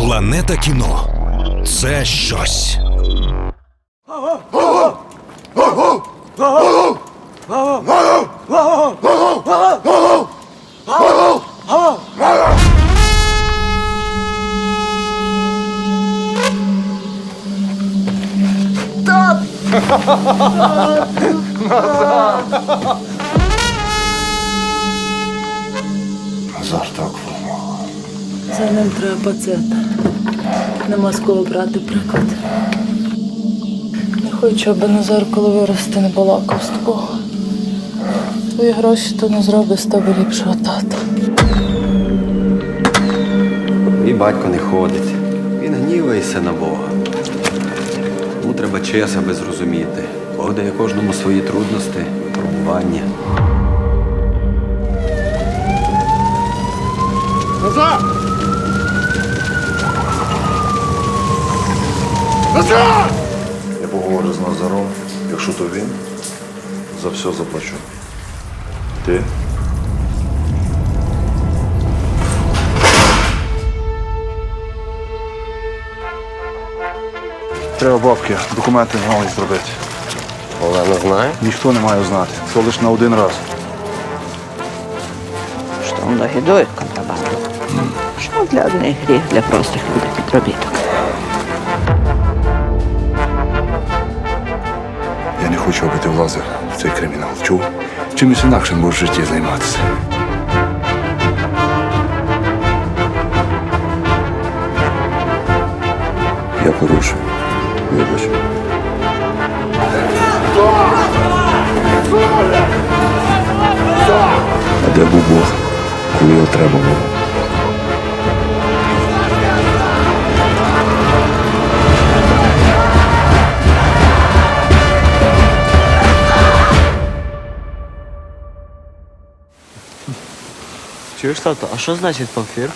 Планета кіно це щось. Назар так За ним треба пацета. Нема з кого брати приклад. Не хочу, аби Назар, коли виросте, не балакав з тобою. Твої гроші то не зробить з тебе ліпшого тата. Мій батько не ходить. Він гнівається на Бога. Йому треба час, аби зрозуміти. Бог дає кожному свої трудності, випробування. Я поговорю з Назаром. Якщо то він, за все заплачу. Ти? Треба бабки, документи мали зробити. Олена знає, Ніхто не має знати. То лише на один раз. что он догидует контрабанду. Что для одних гріх, для простих людей підробіток. Хочу, аби ти влазив в цей кримінал. Чув? Чимось інакшим будеш в житті займатися. Я порушив. Вибач. А де був Бог, коли його треба було? Чуєш, тато, а що значить памфір?